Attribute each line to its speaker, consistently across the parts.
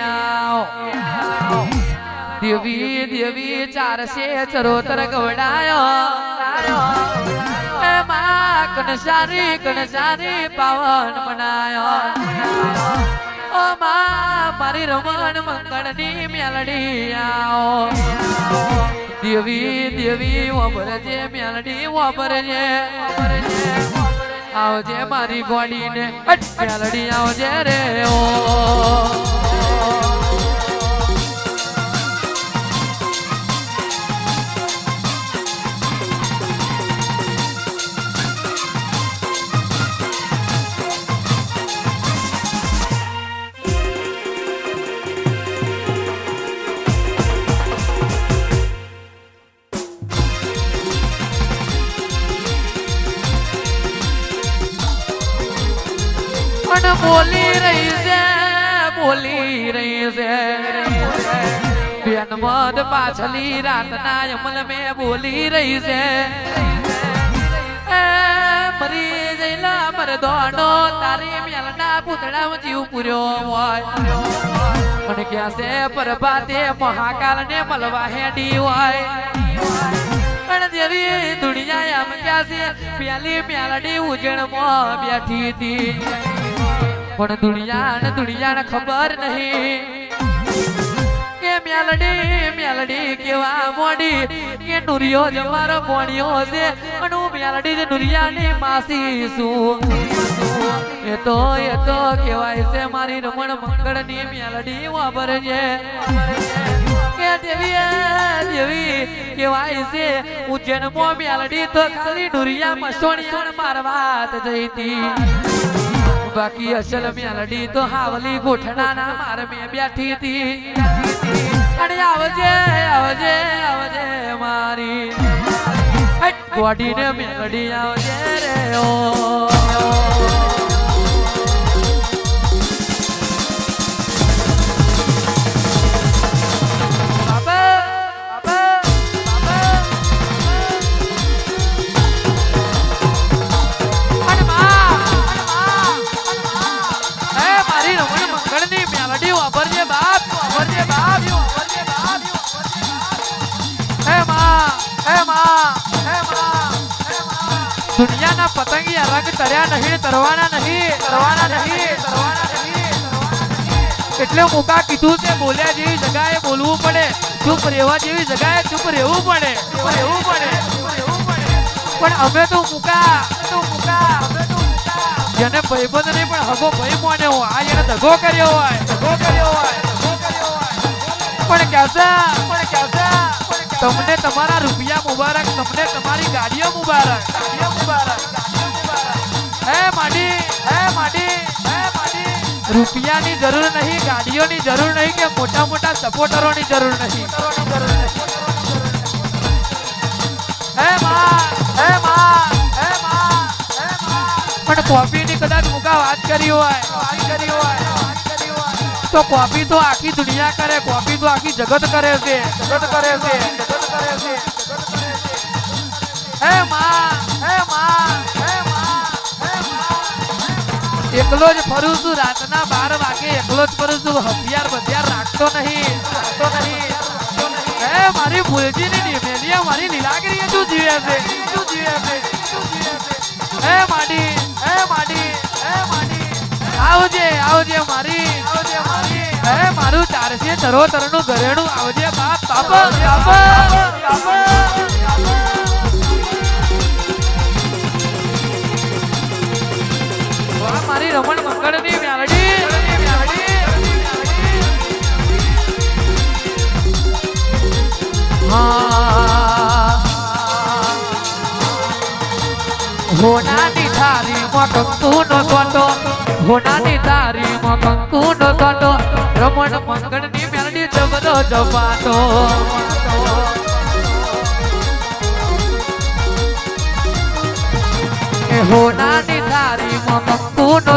Speaker 1: આવો દેવી દેવી, ચારસે ચરોતર ગવડાયો. માં કણસારી કણસારી પાવન મનાયો. ઓ માં, મારી રમણ મંગળની મેલડી આવો. દેવી દેવી વાપરજે મેલડી વાપરજે આવજે મારી ગોડીને મેલડી આવજે રે ઓ. બોલી રહી છે, બોલી રહી છે. બેન મદ પાછલી રાતના અમલ મેં બોલી રહી છે. મરી જઈલા મરદોનો, તારી મેલના પૂતળા જીવ પૂર્યો હોય. પણ ક્યાં છે પરબાતે મહાકાલ ને મળવા હેડી હોય. પણ દેવી દુનિયા એમ ક્યાં છે, પેલી મેલડી ઉજળમાં બેઠી હતી. પણ દુનિયા ને દુનિયા ખબર નહીં. કે મેલડી મેલડી કેવા મોડી. કે નુરિયો જ મારો મોણિયો છે અને હું મેલડી જ નુરિયાની માસી છું. એ તો એ તો કહેવાય છે મારી રમણ મંગળની મેલડી વાપર છે. કે દેવી કહેવાય છે હું જન્મો મેલડી તો ખાલી નુરિયા મસોણિયા મારવા જઈતી. બાકી અસલ મેલડી તો હાવલી ગોઠણાના માર મેં બેઠી હતી. અને આવજે આવજે આવજે મારી. હટ, ગોડીને મેલડી આવજે રે ઓ. હે માં હે માં દુનિયાના પતંગિયા રંગ તર્યા નહીં, તરવાના નહીં તરવાના નહીં એટલે મુકા કીધું તે બોલ્યા જેવી જગાએ બોલવું પડે. ચૂપ રહેવા જેવી જગાએ ચૂપ રહેવું પડે. ચૂપ રહેવું પડે. પણ અમે તો મુકા તો મુકા જેને ભાઈબંધ નહીં, પણ હગો ભાઈ મોને હોય આ જેને ધગો કર્યો હોય, ધગો કર્યો હોય પણ કેસા પણ કહેતા તમને તમારા રૂપિયા મુબારક, તમને તમારી ગાડીઓ મુબારક. ગાડીઓ મુબારક હે માડી હે માડી હે માડી. રૂપિયાની જરૂર નહીં, ગાડીઓની જરૂર નહીં કે મોટા મોટા સપોર્ટરોની જરૂર નહીં. હે માં હે માં હે માં પણ કોફીની કદાચ મુકા વાત કરી હોય વાત કરી હોય વાત કરી હોય. તો કોપી તો આખી દુનિયા કરે, કોપી તો આખી જગત કરે છે, જગત કરે છે હે માં હે માં એકલો જ ફરું છું, રાતના બાર વાગે એકલો જ ફરું છું, હથિયાર બથિયાર રાખતો નહીં રાખતો નહીં. હે મારી ભૂલજીની નિમેલિયા મારી છે શું જીવે છે શું જીવે છે. હે માડી હે માડી હે માડી. આવજે આવજે મારી. આવજે મારી હે મારું ચારસે તરોતરનું ઘરેણું આવજે બાપ બાપ બાપ. હોનાની તારી માં કંકુનો કાટો રમણ મંગળની મેલડી જબરો જપાતો એ હોનાની તારી માં કંકુનો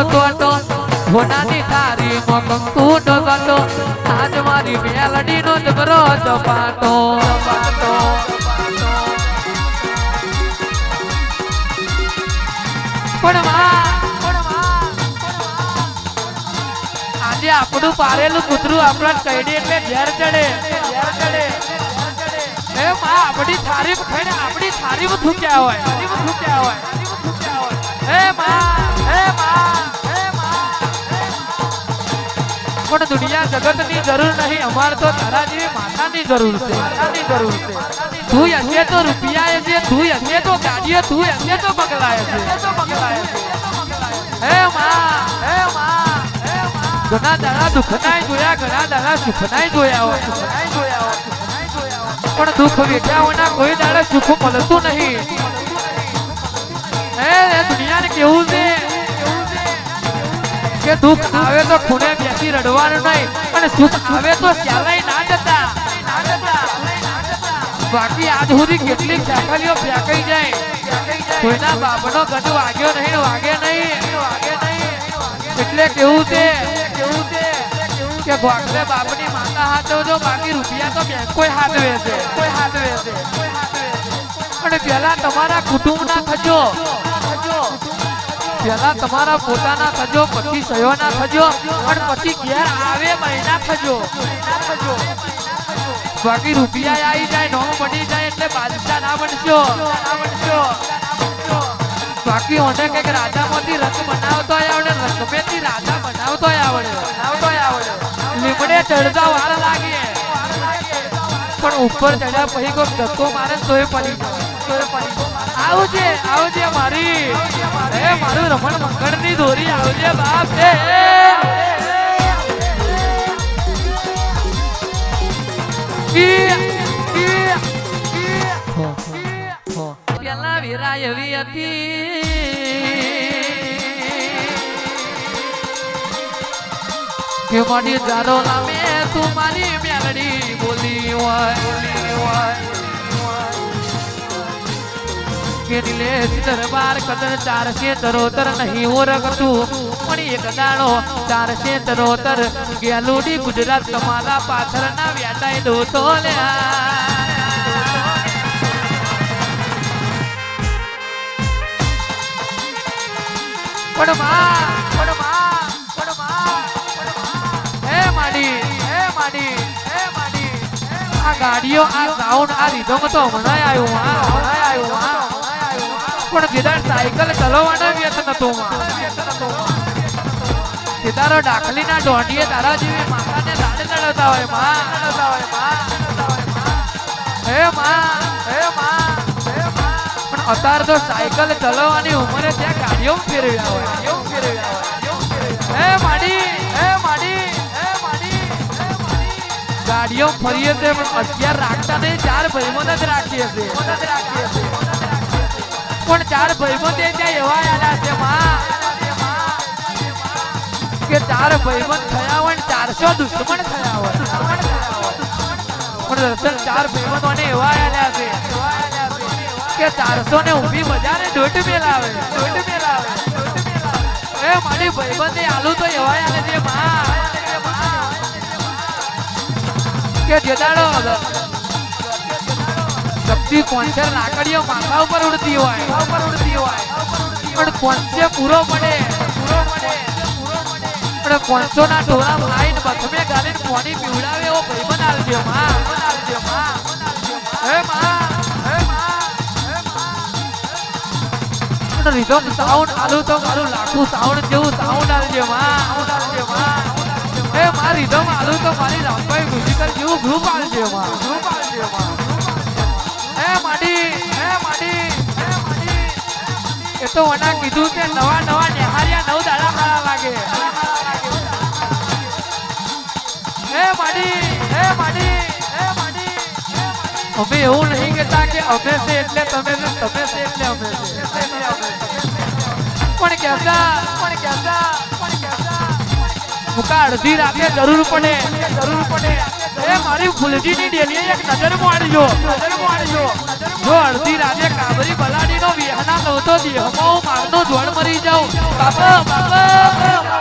Speaker 1: હોના ની તારી માં કંકુનો કાટો આજ મારી મેલડીનો જબરો જપાતો જપાતો પણ આપણું પારેલું કૂતરું આપણા કઈડે એટલે ઘેર ચડે. આપણી થારીફ ખાઈને આપણી થારીફ થૂક્યા હોય. થૂક્યા હોય પણ દુનિયા જગતની જરૂર નહીં, અમારે તો તારા જેવી માતાની જરૂર છે. માતાની જરૂર છે તું હશે તો રૂપિયા છે, તું હશે તો ગાડીઓ તું હશે તો બગલાય છે. હે માં હે માં. ઘણા દાડા દુઃખનાય જોયા ઘણા દાડા સુખનાય જોયા હોય. પણ દુઃખ વેઠ્યા વિના કોઈ દાડે સુખ મળતું નહીં. હે દુનિયાને કેવું છે? કે દુઃખ આવે તો ખૂણે બેસી રડવાનું નહીં, અને સુખ આવે તો ચાલાય ના જતા. બાકી આજ સુધી કેટલીક ચાકલીઓ ફેંકાઈ જાય. કોઈના બાપનો ગઢ વાગ્યો નહીં વાગે નહીં વાગે નહીં. એટલે કેવું છે? કેવું છે? કે ગોખલે બાપની માતા હાથવજો બાકી રૂપિયા તો બેંક કોઈ હાથવે છે કોઈ હાથવે છે પણ પેલા તમારા કુટુંબના થજો પેલા તમારા પોતાના થજો પછી સયોના થજો અને પછી ઘેર આવે મહિના થજો બાકી રૂપિયા આવી જાય નો બની જાય એટલે બાદશાહ ના બનશો. ના બનશો બાકી ઓને કંઈક રાજામાંથી રંગ બનાવતો આવડે રંગમેથી રાજા ચડતા વાર લાગે. પણ ઉપર ચડ્યા પછી કોઈ ધક્કો મારે તોય પડી. આવજે આવજે મારી. એ મારું રમણ મંગળની દોરી આવજે બાપ રે. પેલા વિરાય એવી હતી. કે મારી જારો નામે તું મેલડી બોલી હોય. કેટલે દરબાર કદર ચારસે તરોતર નહીં ઓરગતું પણ એક દાડો ચારસે તરોતર ગેલુડી ગુજરાત તમારા પાછળના વ્યાટાઈ દો તો પણ પણ માં આ ગાડીઓ, આ સાઉન્ડ આ રીધમ તો હમણાં આવ્યું, હા હમણાં આવ્યું, હા. પણ જેદાર સાયકલ ચલાવવાનો વ્યત નતો ગીદારો ડાકલીના દોંડીએ તારા જેવી માતાને લાડ લડતા હોય, માં. લડતા હોયમાં, હે માં હે, માં. પણ અતાર તો સાયકલ ચલાવવાની ઉંમરે ત્યાં ગાડીઓ ફેરવ્યા હોય ફેરવ્યા હોય. હે, માડી. ગાડીઓ ફરીએ છે પણ અત્યારે રાખતા નહીં ચાર ભાઈમાં જ રાખીએ છે. પણ ચાર ભાઈમાં તે ત્યાં એવા આલ્યા છે, માં? કે ચાર ભાઈમાં થયા હોય ચારસો દુશ્મન થયા હોય. પણ દર્શન ચાર ભાઈબંધોને એવા આલ્યા છે. કે ચારસો ને ઊભી બજારે દોઢ મેલાવે દોઢ મેલાવે એ મારી ભાઈબંધ આલુ તો એવા આલે છે, માં? કે કોન્સર લાકડીઓ માથા ઉપર ઉડતી હોય. ઉપર ઉડતી હોય પણ કોન્સે પૂરો પડે. પૂરો પડે પણ કોન્સો ના ટોળા લાઈન બથમે ગાલીને પાણી પીવડાવે એવો ભાઈબંધ આલજો માં. સાઉન્ડ, આલુ તો મારું લાખું સાઉન્ડ જેવું સાઉન્ડ આવજે માં. આલુ તો મારી જેવું. ગ્રુપમાં એ તો વના કીધું કે નવા નવા નેહારિયા નવ દાડા લાગે. માડી અમે એવું નહીં કહેતા કે અમે છે એટલે તમે છે તમે છે એટલે અમે છે. પણ કહેતા પણ કહેતા મુકા અડધી રાતે જરૂર પડે. જરૂર પડે. એ મારી ફૂલજીની ડેલીએ એક નજર મારજો. નજર મારજો. જો અડધી રાતે કાબરી બલાડીનો વિહના નહોતો દેહમાં હું મારનો જોડ મરી જાઉં. બાપા બાપા.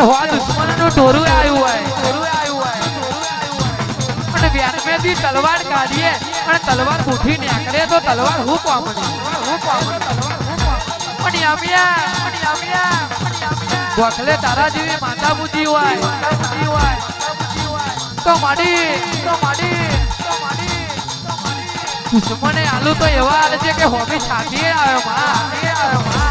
Speaker 1: હો આવ્યું હોય ટોરું આવ્યું હોય. અને વ્યાનમેથી તલવાર કાઢીએ અને તલવાર ઉઠી નીકળે તો તલવાર હું પામણી પામણી પણ પણ ગોખલે તારા જેવી માતા બુજી હોય. તો માડી તો માડી દુશ્મને આલુ તો એવા આલે છે કે હોબી છાતીએ આવ્યો માં આવ્યો માં.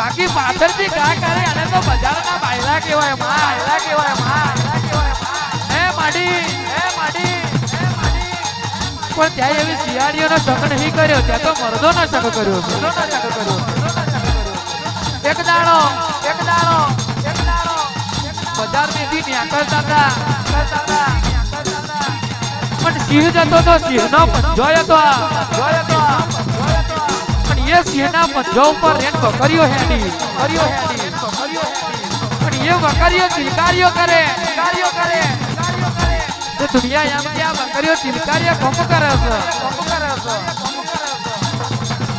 Speaker 1: બાકી પાછળથી કા કરે? અને તો બજારના બાયલા કહેવાય, માં. બાયલા કહેવાય, માં. બાયલા કહેવાય હે માડી હે માડી પણ ત્યાં એવી શિયાળીઓનો શક નહીં કર્યો, ત્યાં તો મર્દોનો શક કર્યો મર્દોનો શક કર્યો એક દાડો એક દાડો એક દાડો. બજાર હતા નીકળતા હતા. પણ સિંહ જતો તો સિંહનો પંજો હતો પંજો હતો એ સિંહના પંજો ઉપર રેન બકરીઓ હેડી બકરીઓ હેડી પણ એ બકરીઓ ચિલકારીઓ કરે ચિલકારીઓ કરે તો દુનિયા એમ કે આ બકરીઓ ચિલકારીઓ કોમ કરે છે? કોમ કરે છે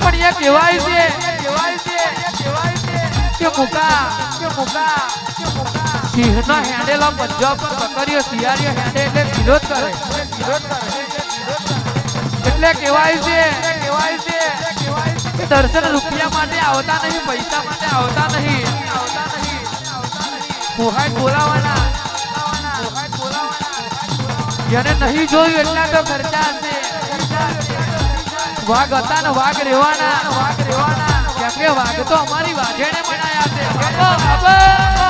Speaker 1: પણ એ કહેવાય છે કહેવાય છે કહેવાય છે કે મુકા કે મુકા કે મુકા સિંહનો હેડેલો પંજો પર બકરીઓ, શિયાળીઓ હેડે એટલે વિરોધ કરે. વિરોધ કરે એટલે કહેવાય છે કહેવાય છે દર્શન રૂપિયા માટે આવતા નહીં, પૈસા માટે આવતા નહીં. આવતા બોલાવાના. જેને નહીં જોયું એટલા તો ખર્ચા હશે. વાઘ હતા ને વાઘ રેવાના વાઘ રેવાના કેમ કે વાઘ તો અમારી વાઘેણે બનાયા છે.